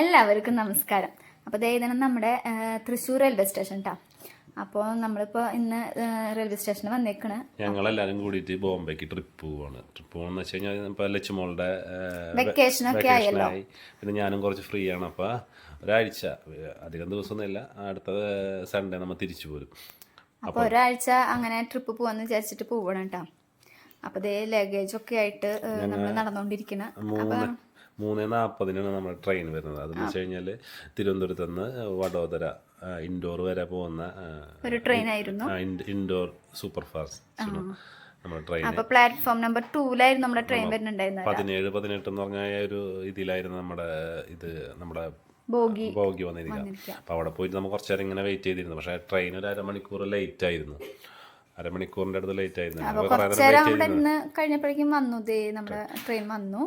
എല്ലാവർക്കും നമസ്കാരം. അപ്പോൾ ഇതാണ് നമ്മുടെ തൃശ്ശൂർ റെയിൽവേ സ്റ്റേഷൻ കേട്ടോ അപ്പോൾ നമ്മളിപ്പോൾ ഇന്ന് റെയിൽവേ സ്റ്റേഷനിൽ വന്നേക്കണ്. ഞങ്ങളെല്ലാരും കൂടിയിട്ട് ബോംബെക്ക് ട്രിപ്പ് പോവാണ്. ട്രിപ്പ് പോകണമെന്ന് വെച്ച് കഴിഞ്ഞാൽ ലക്ഷ്മോളുടെ ലച്ചുമോളുടെ Vacation ഒക്കെ ആയല്ലോ. പിന്നെ ഞാനും കുറച്ച് ഫ്രീ ആണ്. അപ്പൊ ഒരാഴ്ച അധികം ദിവസമൊന്നുമില്ല. അടുത്ത സൺഡേ നമ്മൾ തിരിച്ചു പോരും. അപ്പോൾ ഒരാഴ്ച അങ്ങനെ ട്രിപ്പ് പോവാന്ന് വിചാരിച്ചിട്ട് പോവണം കേട്ടോ അപ്പോൾ ഇതേ ലഗേജ് ഒക്കെ ആയിട്ട് നമ്മൾ നടന്നുകൊണ്ടിരിക്കണം മൂന്ന് മൂന്ന് നാൽപ്പതിനാണ് നമ്മുടെ ട്രെയിൻ വരുന്നത്. അതെന്ന് വെച്ച് കഴിഞ്ഞാൽ തിരുവനന്തപുരത്ത് നിന്ന് വഡോദര ഇൻഡോർ വരെ പോകുന്ന ഒരു ട്രെയിൻ ആയിരുന്നു. ഇൻഡോർ സൂപ്പർ ഫാസ്റ്റ് നമ്മുടെ ട്രെയിൻ അപ്പോൾ പ്ലാറ്റ്ഫോം നമ്പർ ടൂലായിരുന്നു നമ്മുടെ ട്രെയിൻ വരുന്നുണ്ടായിരുന്നത്. പതിനേഴ് പതിനെട്ട് എന്ന് പറഞ്ഞ ഒരു ഇതിലായിരുന്നു നമ്മുടെ ഇത് നമ്മുടെ ബോഗി ബോഗി വന്നിരിക്കുക അപ്പോൾ അവിടെ പോയിട്ട് നമ്മൾ കുറച്ച് നേരം ഇങ്ങനെ വെയിറ്റ് ചെയ്തിരുന്നു. പക്ഷേ ട്രെയിൻ ഒരു അരമണിക്കൂർ ലേറ്റ് ആയിരുന്നു. അരമണിക്കൂറിന്റെ അടുത്ത് ലേറ്റ് ആയിരുന്നു. കഴിഞ്ഞപ്പോഴേക്കും വന്നു നമ്മുടെ ട്രെയിൻ വന്നു.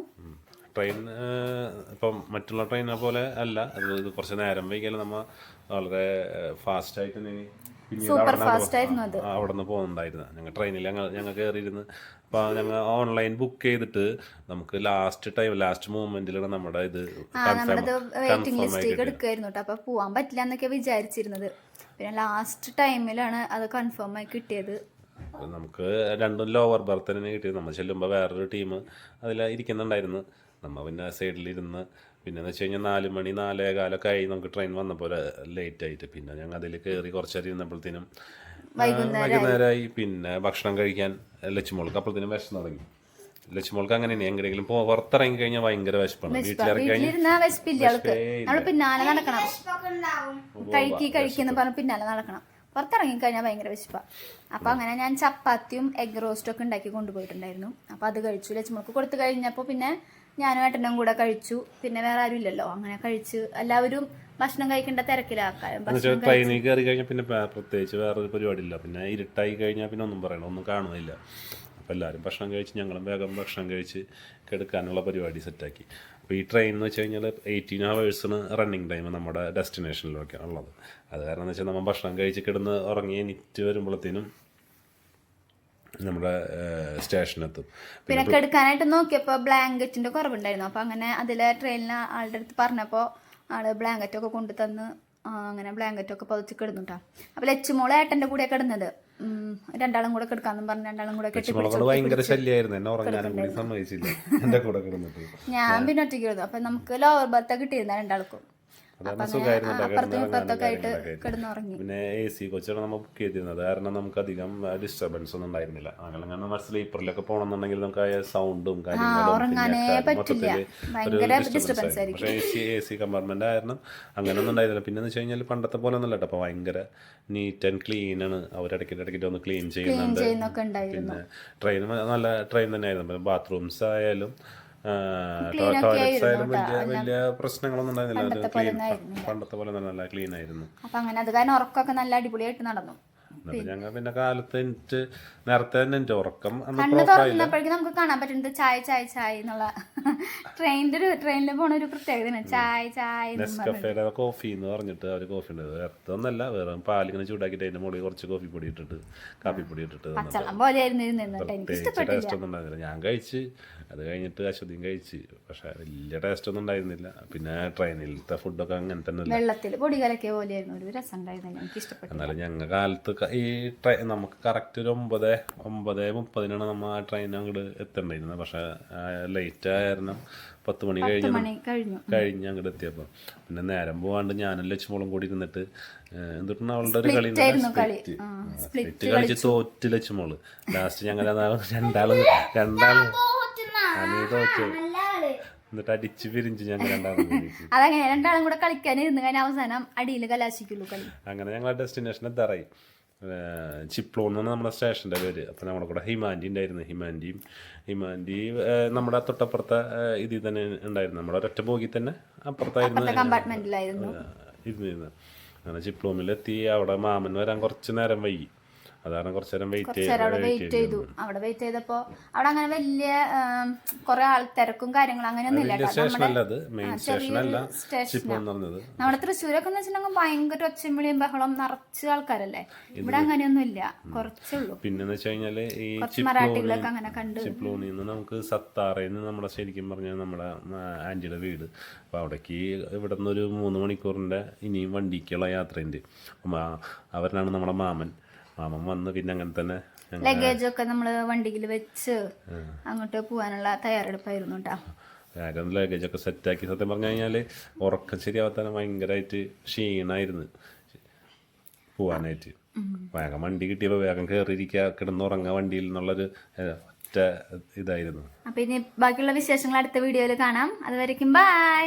ട്രെയിൻ ഇപ്പം മറ്റുള്ള ട്രെയിനെ പോലെ അല്ല. അത് ഇത് കുറച്ച് നേരം വൈകിയാലും നമ്മൾ വളരെ ഫാസ്റ്റ് ആയിട്ട് ഇനി സൂപ്പർ ഫാസ്റ്റ് ആയിരുന്നു അത്. ആ, അവിടെ നിന്ന് പോകുന്നുണ്ടായിരുന്നു ഞങ്ങൾ ട്രെയിനിൽ ഞങ്ങൾ ഞങ്ങൾ കയറിയിരുന്ന്. അപ്പോൾ ഞങ്ങൾ ഓൺലൈൻ ബുക്ക് ചെയ്തിട്ട് നമുക്ക് ലാസ്റ്റ് ടൈം ലാസ്റ്റ് മൂമെന്റിലാണ് നമ്മുടെ ഇത് വെയിറ്റിംഗ് ലിസ്റ്റിലേക്ക് എടുക്കുമായിരുന്നു കേട്ടോ അപ്പോൾ പോവാൻ പറ്റില്ല എന്നൊക്കെ വിചാരിച്ചിരുന്നത്. പിന്നെ ലാസ്റ്റ് ടൈമിലാണ് അത് കൺഫേം ആയി കിട്ടിയത്. നമുക്ക് രണ്ടും ലോവർ ബർത്ത് തന്നെ കിട്ടിയത്. നമ്മൾ ചെല്ലുമ്പോൾ വേറൊരു ടീം അതിൽ ഇരിക്കുന്നുണ്ടായിരുന്നു. നമ്മൾ പിന്നെ സൈഡിലിരുന്ന് പിന്നെ എന്ന് വെച്ച് കഴിഞ്ഞാൽ നാല് മണി നാലേ കാലൊക്കെ ആയി നമുക്ക് ട്രെയിൻ വന്നപ്പോൾ ലേറ്റ് ആയിട്ട്. പിന്നെ ഞങ്ങൾ അതിൽ കയറി കുറച്ചേരം ഇരുന്നപ്പോഴത്തേനും വൈകുന്നേരമായി പിന്നെ ഭക്ഷണം കഴിക്കാൻ ലച്ചുമോൾക്ക് അപ്പോഴത്തേനും വിശന്ന് തുടങ്ങി. ലക്ഷ്മോൾക്ക് അങ്ങനെയാണ് എങ്ങനെയെങ്കിലും പോ പുറത്തിറങ്ങി കഴിഞ്ഞാൽ ഭയങ്കര വിശപ്പാണ്. വീട്ടിലിറങ്ങി കഴിഞ്ഞാൽ വീട്ടിലിരുന്ന നമ്മൾ പിന്നാലെ നടക്കണം. കഴിക്കി കഴിക്കുന്ന പറഞ്ഞ് പിന്നാലെ നടക്കണം. പുറത്തിറങ്ങി കഴിഞ്ഞാൽ ഭയങ്കര വിശപ്പാ. അപ്പൊ അങ്ങനെ ഞാൻ ചപ്പാത്തിയും എഗ് റോസ്റ്റും ഒക്കെ ഉണ്ടാക്കി കൊണ്ടുപോയിട്ടുണ്ടായിരുന്നു. അപ്പൊ അത് കഴിച്ചു. ലക്ഷ്മോൾക്ക് കൊടുത്തു കഴിഞ്ഞപ്പോൾ പിന്നെ ഞാനും ഏട്ടനും കൂടെ കഴിച്ചു. പിന്നെ വേറെ ആരും ഇല്ലല്ലോ. അങ്ങനെ കഴിച്ച് എല്ലാവരും ഭക്ഷണം കഴിക്കേണ്ട തിരക്കിലാക്കാം ട്രെയിനിൽ കയറി കഴിഞ്ഞാൽ പിന്നെ പ്രത്യേകിച്ച് വേറൊരു പരിപാടിയില്ല. പിന്നെ ഇരുട്ടായി കഴിഞ്ഞാൽ പിന്നെ ഒന്നും പറയണം ഒന്നും കാണുന്നില്ല അപ്പോൾ എല്ലാരും ഭക്ഷണം കഴിച്ച് ഞങ്ങളും വേഗം ഭക്ഷണം കഴിച്ച് കെടുക്കാനുള്ള പരിപാടി സെറ്റാക്കി. അപ്പോൾ ഈ ട്രെയിൻ എന്ന് വെച്ച് കഴിഞ്ഞാൽ എയ്റ്റീൻ ഹവേഴ്സാണ് റണ്ണിങ് ടൈം നമ്മുടെ ഡെസ്റ്റിനേഷനിലൊക്കെ ഉള്ളത്. അത് കാരണം എന്ന് വെച്ചാൽ നമ്മൾ ഭക്ഷണം കഴിച്ച് കിടന്ന് ഉറങ്ങി എണീറ്റ് വരുമ്പോഴത്തേനും നമ്മുടെ സ്റ്റേഷനെത്തും. പിന്നെ എടുക്കാനായിട്ട് നോക്കിയപ്പോൾ ബ്ലാങ്കറ്റിന്റെ കുറവുണ്ടായിരുന്നു. അപ്പൊ അങ്ങനെ അതിലെ ട്രെയിനിൽ ആളുടെ അടുത്ത് പറഞ്ഞപ്പോൾ ആൾ ബ്ലാങ്കറ്റ് ഒക്കെ കൊണ്ടു തന്ന് അങ്ങനെ ബ്ലാങ്കറ്റ് ഒക്കെ പതിച്ച് കിടന്നുട്ടാ. അപ്പൊ ലച്ചുമോൾ ഏട്ടന്റെ കൂടെ കിടന്നത്. രണ്ടാളും കൂടെ കിടക്കാന്നും പറഞ്ഞ് രണ്ടാളും കൂടെ ഭയങ്കര ശല്യമായിരുന്നു എന്നെ ഉറങ്ങാനും കൂടി സമ്മതിച്ചില്ല. എന്റെ കൂടെ കിടന്നിട്ട്. ഞാൻ പിന്നെ ഒറ്റയ്ക്ക് കിടന്നു. അപ്പൊ നമുക്ക് ലോവർ ബർത്ത് കിട്ടിയിരുന്ന രണ്ടാൾക്കും. സുഖമായിരുന്നു. പിന്നെ എ സി കോച്ചാണ് നമ്മൾ ബുക്ക് ചെയ്തിരുന്നത്. കാരണം നമുക്ക് അധികം ഡിസ്റ്റർബൻസ് ഒന്നും ഉണ്ടായിരുന്നില്ല. അങ്ങനെ നമ്മൾ സ്ലീപ്പറിലൊക്കെ പോകണമെന്നുണ്ടെങ്കിൽ നമുക്ക് ആ സൗണ്ടും കാര്യങ്ങളും ഉറങ്ങാനേ പറ്റില്ല. ഒന്നും disturbance പക്ഷേ A C A C compartment ആയിരുന്നു അങ്ങനെയൊന്നും ഉണ്ടായിരുന്നില്ല. പിന്നെ എന്ന് വെച്ച് കഴിഞ്ഞാൽ പണ്ടത്തെ പോലെ ഒന്നുമല്ല കേട്ടോ. അപ്പോൾ ഭയങ്കര നീറ്റ് ആൻഡ് ക്ലീൻ ആണ്. അവരിടയ്ക്ക് ഇടയ്ക്കിട്ട് ഒന്ന് ക്ലീൻ ചെയ്യുന്നുണ്ട്. ചെയ്യുന്നൊക്കെ ഉണ്ടായിരുന്നു. പിന്നെ ട്രെയിൻ നല്ല ട്രെയിൻ തന്നെയായിരുന്നു. ബാത്റൂംസ് ആയാലും ടോയ്ലറ്റ്സ് ആയാലും വലിയ വലിയ പ്രശ്നങ്ങളൊന്നും ഉണ്ടായിരുന്നില്ല. പണ്ടത്തെ പോലെ നല്ല ക്ലീൻ ആയിരുന്നു. അപ്പൊ അങ്ങനെ അത് കാരണം ഉറക്കമൊക്കെ നല്ല അടിപൊളിയായിട്ട് നടന്നു. എന്നിട്ട് ഞങ്ങൾ പിന്നെ കാലത്ത് എനിക്ക് നേരത്തെ തന്നെ എന്റെ ഉറക്കം കണ്ണ് തുറന്നപ്പോഴേക്കും നമുക്ക് കാണാൻ പറ്റുന്നത് ചായ ചായ ചായ എന്നുള്ള ട്രെയിനിന്റെ ഒരു ട്രെയിനിൽ പോണ ഒരു പ്രത്യേകത ചായ ചായ കഫേടെ. നെസ്കഫേയുടെ കോഫി എന്ന് പറഞ്ഞിട്ട് അവർ കോഫി ഉണ്ട് വേറൊന്നല്ല വേറെ പാലിങ്ങനെ ചൂടാക്കിയിട്ട് അതിന്റെ മുകളിൽ കുറച്ച് കോഫി പൊടി ഇട്ടിട്ട് കാപ്പി പൊടി ഇട്ടിട്ട് ടേസ്റ്റ് ഒന്നും ഉണ്ടായിരുന്നില്ല. ഞാൻ കഴിച്ച് അത് കഴിഞ്ഞിട്ട് അശ്വതിയും കഴിച്ച്. പക്ഷെ വലിയ ടേസ്റ്റ് ഒന്നും ഉണ്ടായിരുന്നില്ല. പിന്നെ ട്രെയിനിലത്തെ ഫുഡൊക്കെ അങ്ങനെ തന്നെ വെള്ളത്തിൽ പൊടി കലക്കിയ പോലെയായിരുന്നു. ഒരു രസം ഉണ്ടായിരുന്നില്ല. എനിക്ക് ഇഷ്ടപ്പെട്ടു എന്നാലും ഞങ്ങൾ കാലത്ത് ഈ ട്രെയിൻ നമുക്ക് കറക്റ്റ് ഒരു ഒമ്പത് ഒമ്പത് മുപ്പതിനാണ് നമ്മൾ ആ ട്രെയിൻ അങ്ങോട്ട് എത്തണ്ടായിരുന്നത് പക്ഷെ ലേറ്റ് ആയിരുന്നു പത്ത് മണി കഴിഞ്ഞ് മണി കഴിഞ്ഞു. കഴിഞ്ഞ് അങ്ങോട്ട് എത്തിയപ്പോൾ പിന്നെ നേരം പോവാണ്ട് ഞാനും ലക്ഷ്മോളും കൂടി ഇരുന്നിട്ട് എന്തിട്ടാണ് അവളുടെ ഒരു കളി സ്പ്ലിറ്റ് കളിച്ച്. തോറ്റ് ലക്ഷ്മോൾ ലാസ്റ്റ് ഞങ്ങൾ രണ്ടാളും രണ്ടാളും. നീ തോറ്റ്. എന്നിട്ട് അടിച്ച് പിരിഞ്ച് ഞങ്ങൾ രണ്ടാളും അതങ്ങനെ രണ്ടാളും കൂടെ കളിക്കാൻ ഇരുന്ന് കഴിഞ്ഞാൽ അവസാനം അടിയിൽ കലാശിക്കുള്ളൂ കളി. അങ്ങനെ ഞങ്ങൾ ഡെസ്റ്റിനേഷൻ എത്താറായി. ചിപ്ലോൺ എന്നാണ് നമ്മുടെ സ്റ്റേഷന്റെ പേര്. അപ്പോൾ നമ്മുടെ കൂടെ ഹിമാൻഡി ഉണ്ടായിരുന്നു. ഹിമാൻഡിയും ഹിമാൻഡി നമ്മുടെ തൊട്ടപ്പുറത്തെ ഇതിൽ തന്നെ ഉണ്ടായിരുന്നു. നമ്മുടെ ഒരൊറ്റ ബോഗി തന്നെ അപ്പുറത്തായിരുന്നു ഇരുന്നിരുന്നു ഇരുന്നിരുന്നത്. അങ്ങനെ ചിപ്ലോമിലെത്തി. അവിടെ മാമൻ വരാൻ കുറച്ച് നേരം വൈകി. അതാണ് കുറച്ചു നേരം വെയിറ്റ് അവിടെ വെയിറ്റ് ചെയ്തു അവിടെ വെയിറ്റ് ചെയ്തപ്പോ അവിടെ അങ്ങനെ വലിയ കുറെ ആൾ തിരക്കും കാര്യങ്ങളും അങ്ങനെയൊന്നും നമ്മുടെ തൃശ്ശൂരൊക്കെ എന്ന് വെച്ചിട്ടുണ്ടെങ്കിൽ ഭയങ്കര ഒച്ചമിളിയും ബഹളം നിറച്ച് ആൾക്കാരല്ലേ? ഇവിടെ അങ്ങനെയൊന്നും ഇല്ല കുറച്ചേ ഉള്ളൂ. പിന്നെന്ന് വെച്ച് കഴിഞ്ഞാൽ ഈ മറാഠികളൊക്കെ അങ്ങനെ കണ്ട് ചിപ്ലൂണിൽ നിന്ന് നമുക്ക് സത്താറയിൽ നമ്മുടെ ശരിക്കും പറഞ്ഞാൽ നമ്മുടെ ആന്റിയുടെ വീട്. അപ്പൊ അവിടേക്ക് ഇവിടെ നിന്ന് ഒരു മൂന്ന് മണിക്കൂറിന്റെ ഇനിയും വണ്ടിക്കുള്ള യാത്രയുണ്ട്. അവരാണ് നമ്മുടെ മാമൻ. മാമൻ വന്ന് പിന്നെ അങ്ങനെ തന്നെ ലഗേജ് ഒക്കെ നമ്മൾ വണ്ടിയിൽ വെച്ച് അങ്ങോട്ട് പോകാനുള്ള തയ്യാറെടുപ്പായിരുന്നു കേട്ടോ വേഗം ലഗേജൊക്കെ സെറ്റാക്കി സത്യം പറഞ്ഞു കഴിഞ്ഞാൽ ഉറക്കം ശരിയാവാത്ത ഭയങ്കരമായിട്ട് ക്ഷീണമായിരുന്നു പോവാനായിട്ട്. വേഗം വണ്ടി കിട്ടിയപ്പോൾ വേഗം കയറിയിരിക്കുക കിടന്നുറങ്ങുക വണ്ടിയിൽ എന്നുള്ളൊരു ഒറ്റ ഇതായിരുന്നു. അപ്പൊ ഇനി ബാക്കിയുള്ള വിശേഷങ്ങൾ അടുത്ത വീഡിയോയിൽ കാണാം. അതുവരയ്ക്കും ബൈ